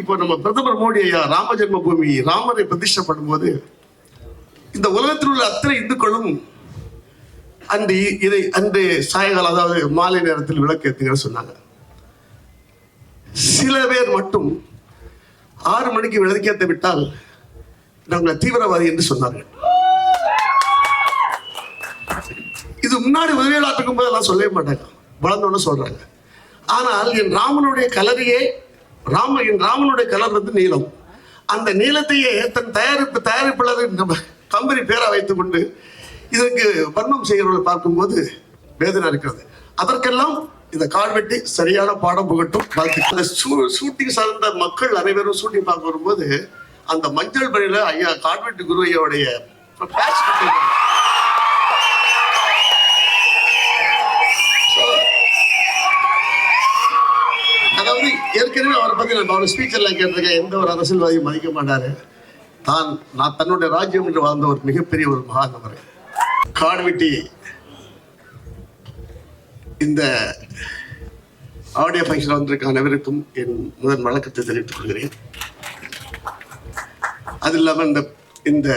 இப்போ நம்ம பிரதமர் மோடி ஐயா ராம ஜென்ம பூமி ராமரை பிரதிஷ்டை பண்ணும்போது இந்த உலகத்தில் உள்ள அத்தனை இந்துக்களும் அன்று இதை அன்று சாயங்காலம் அதாவது மாலை நேரத்தில் விளக்கு சொன்னாங்க. சில பேர் மட்டும் ஆறு மணிக்கு விளக்கேற்ற விட்டால் நாங்கள் தீவிரவாதி என்று சொன்னார்கள். இது முன்னாடி உதவியாளர் போது எல்லாம் சொல்லவே மாட்டாங்க. வளர்ந்தோன்னு சொல்றாங்க. ஆனால் என் ராமனுடைய கலரையே ராம என் ராமனுடைய கலர் வந்து நீலம். அந்த நீளத்தையே தன் தயாரிப்பு தயாரிப்பாளர் நம்ம கம்பெனி பேரா வைத்துக் கொண்டு இதற்கு வர்ணம் செய்கிறவர்கள் பார்க்கும்போது வேதனை இருக்கிறது. அதற்கெல்லாம் இந்த கால்வெட்டி சரியான பாடம் புகட்டும். அந்த ஷூட்டிங் சார்ந்த மக்கள் அனைவரும் ஷூட்டிங் பார்க்க வரும்போது அந்த மஞ்சள் பணியில ஐயா கால்வெட்டி குரு ஐயாவுடைய ஏற்கனவே அவரை பத்தி நான் அவர் கேட்டிருக்கேன். எந்த ஒரு அரசியல்வாதியும் மதிக்க மாட்டாரு. தான் நான் தன்னுடைய ராஜ்யம் என்று வாழ்ந்த ஒரு மிகப்பெரிய ஒரு மகான் அவர். காடுவெட்டி இந்த ஆடியோ ஃபங்க்ஷன் வந்திருக்க அனைவருக்கும் என் முதல் வழக்கத்தை தெரிவித்துக் கொள்கிறேன். அது இல்லாமல் இந்த இந்த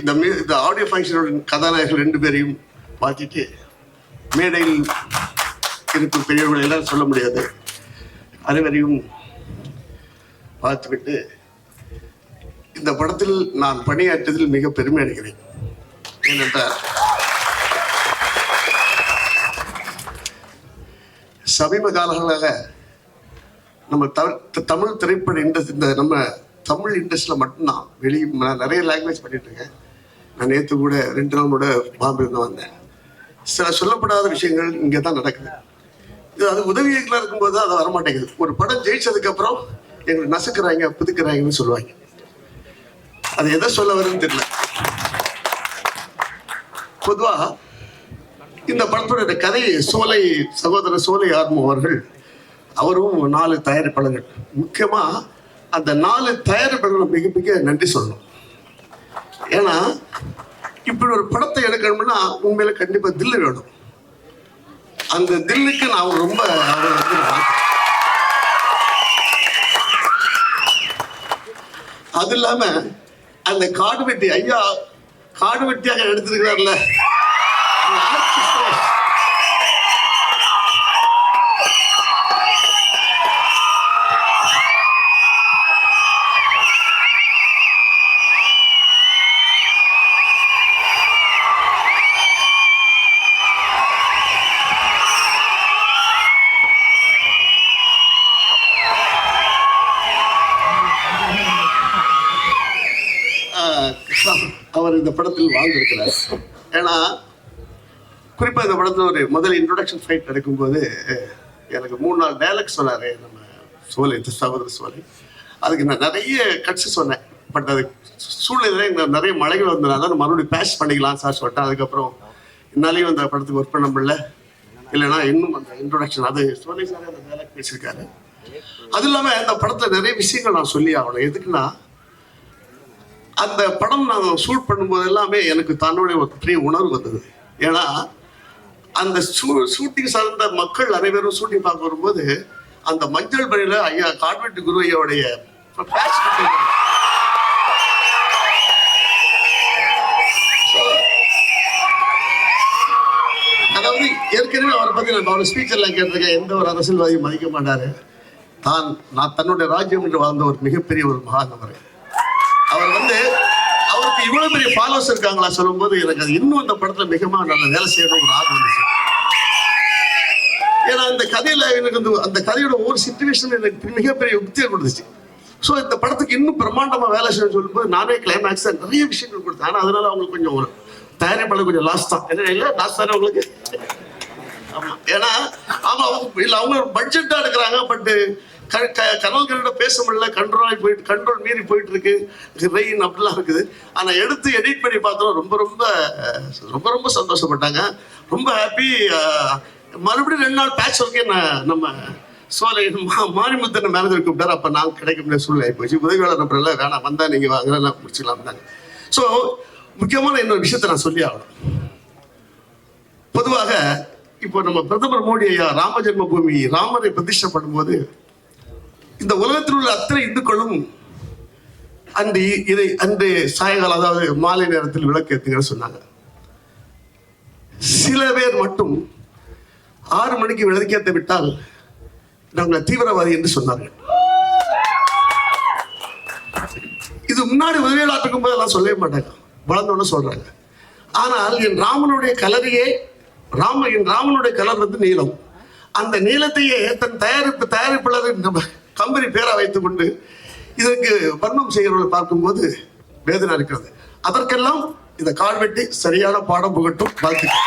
இந்த இந்த ஆடியோ ஃபங்க்ஷனோட கதாநாயகர்கள் ரெண்டு பேரையும் பார்த்துட்டு மேடையில் இருக்கும் பெரியவர்கள் எல்லாம் சொல்ல முடியாது. அனைவரையும் பார்த்துவிட்டு இந்த படத்தில் நான் பணியாற்றியதில் மிக பெருமை அடைகிறேன். ஏனென்றால் சமீப காலங்களாக நம்ம தமிழ் திரைப்பட இண்டஸ்ட் இந்த நம்ம தமிழ் இண்டஸ்ட்ரியில் மட்டும்தான். வெளியே நான் நிறைய லாங்குவேஜ் பண்ணிட்டு இருக்கேன். நான் நேற்று கூட ரெண்டு நாள் கூட பாம்பே இருந்து வந்தேன். சில சொல்லப்படாத விஷயங்கள் இங்கே தான் நடக்குது. இது அது உதவி இயக்குனரா இருக்கும்போது அது வரமாட்டேங்குது. ஒரு படம் ஜெயிச்சதுக்கு அப்புறம் எங்களை நசுக்கிறாங்க புதுக்கிறாங்கன்னு சொல்லுவாங்க. அது எதை சொல்ல வருதுன்னு தெரியல. பொதுவாக இந்த படத்தோட கதை சோலை சகோதரர் சோலை ஆர்மோ அவர்கள் அவரும் நாலு தயாரிப்பாளர்கள். முக்கியமாக அந்த நாலு தயாரிப்பாளர்கள் மிக மிக நன்றி சொல்லணும். ஏன்னா இப்படி ஒரு படத்தை எடுக்கணும்னா உண்மையில கண்டிப்பாக தில்லு வேணும். அந்த தில்லுக்கு நான் ரொம்ப அது இல்லாம அந்த காடு வெட்டி ஐயா காடு வெட்டியாக எடுத்திருக்கிறார்ல. அவர் இந்த படத்தில் வாழ்ந்திருக்கிறார். ஏன்னா குறிப்பா இந்த படத்தில் ஒரு முதல் இன்ட்ரொடக்ஷன் ஃபைட் நடக்கும்போது எனக்கு மூணு நாள் டைலாக் சொன்னாரு நம்ம சோலை சகோதர சோலை அதுக்கு நான் நிறைய கட்சி சொன்னேன். பட் அது சூழ்நிலை இங்க நிறைய மழைகள் வந்ததுனால நான் மறுபடியும் பேஷ் பண்ணிக்கலாம் சார் சொல்லிட்டேன் அதுக்கப்புறம் என்னாலையும் அந்த படத்துக்கு ஒர்க் பண்ண முடியல. இல்லைன்னா இன்னும் அந்த இன்ட்ரொடக்ஷன் அது சோலை சார் அந்த டைலாக் பேசியிருக்காரு. அது இல்லாமல் அந்த படத்தில் நிறைய விஷயங்கள் நான் சொல்லி ஆகணும். எதுக்குன்னா அந்த படம் நான் ஷூட் பண்ணும்போது எல்லாமே எனக்கு தன்னுடைய ஒரு பெரிய உணர்வு வந்தது. ஏன்னா அந்த ஷூ ஷூட்டிங் சார்ந்த மக்கள் அனைவரும் ஷூட்டிங் பார்க்க வரும்போது அந்த மஞ்சள் பணியில் ஐயா கான்வென்ட் குரு ஐயாவுடைய அதாவது ஏற்கனவே அவரை பத்தி நான் அவர் ஸ்பீச் கேட்டிருக்கேன். எந்த ஒரு அரசியல்வாதியும் மதிக்க மாட்டாரு. தான் நான் தன்னுடைய ராஜ்யம் என்று வாழ்ந்த ஒரு மிகப்பெரிய ஒரு மகான் அவர். எனக்கு இவ்வளவு பெரிய ஃபாலோவர்ஸ் இருக்காங்களா சொல்லும்போது எனக்கு அது இன்னும் இந்த படத்துல மிகமா நல்ல வேலை செய்யணும் ஒரு ஆர்வம் வந்துச்சு. ஏன்னா அந்த கதையில எனக்கு வந்து அந்த கதையோட ஒவ்வொரு சுச்சுவேஷன் எனக்கு மிகப்பெரிய யுக்தியை கொடுத்துச்சு ஸோ இந்த படத்துக்கு இன்னும் பிரம்மாண்டமா வேலை செய்யணும்னு சொல்லும்போது நானே கிளைமேக்ஸ் நிறைய விஷயங்கள் கொடுத்தேன். ஆனா அதனால அவங்களுக்கு கொஞ்சம் ஒரு தயாரிப்பாளர் கொஞ்சம் லாஸ் தான். என்ன இல்லை லாஸ் தானே உங்களுக்கு? ஆமா. ஏன்னா ஆமா அவங்க இல்லை அவங்க பட்ஜெட்டா எடுக்கிறாங்க பட் கனல்களோட பேச முடியல கண்ட்ரோலாகி போயிட்டு கண்ட்ரோல் மீறி போயிட்டு இருக்கு ரெயின் அப்படிலாம் இருக்குது. ஆனால் எடுத்து எடிட் பண்ணி பார்த்தோம் ரொம்ப ரொம்ப ரொம்ப ரொம்ப சந்தோஷப்பட்டாங்க. ரொம்ப ஹாப்பி மறுபடியும் ரெண்டு நாள் பேட்ச் ஒர்க்கே நான் நம்ம சோலை மா- மாரிமுத்தன் மேனேஜர் கூப்பிட்டாரு. அப்போ நான் கிடைக்க முடியாத சூழ்நிலை போச்சு. உதவியாளர் நம்பரில் எல்லாம் வேணாம் வந்தால் நீங்கள் வாங்க நான் முடிச்சுக்கலாம் ஸோ முக்கியமான இன்னொரு விஷயத்தை நான் சொல்லி ஆகணும். பொதுவாக இப்போ நம்ம பிரதமர் மோடி ஐயா ராம ஜென்ம பூமி ராமரை பிரதிஷ்டை பண்ணும்போது இந்த உலகத்தில் உள்ள அத்தனை இந்துக்களும் அன்று இதை அன்று சாயங்காலம் அதாவது மாலை நேரத்தில் விளக்கேத்துங்கன்னு சொன்னாங்க. சில பேர் மட்டும் ஆறு மணிக்கு விளக்கேற்ற விட்டால் நாங்கள் தீவிரவாதி என்று சொன்னார்கள். இது முன்னாடி உதவியில் இருக்கும்போது போது எல்லாம் சொல்லவே மாட்டாங்க. வளர்ந்தோன்னு சொல்றாங்க. ஆனால் என் ராமனுடைய கலரையே ராம என் ராமனுடைய கலர் வந்து நீளம் அந்த நீளத்தையே தன் தயாரிப்பு தயாரிப்பாளர் நம்ம கம்பெனி பேரா வைத்துக் கொண்டு இதற்கு வர்ணம் செய்கிறவர்களை பார்க்கும்போது வேதனை இருக்கிறது. அதற்கெல்லாம் இந்த கால்வெட்டி சரியான பாடம் புகட்டும் வாழ்த்துக்கள்.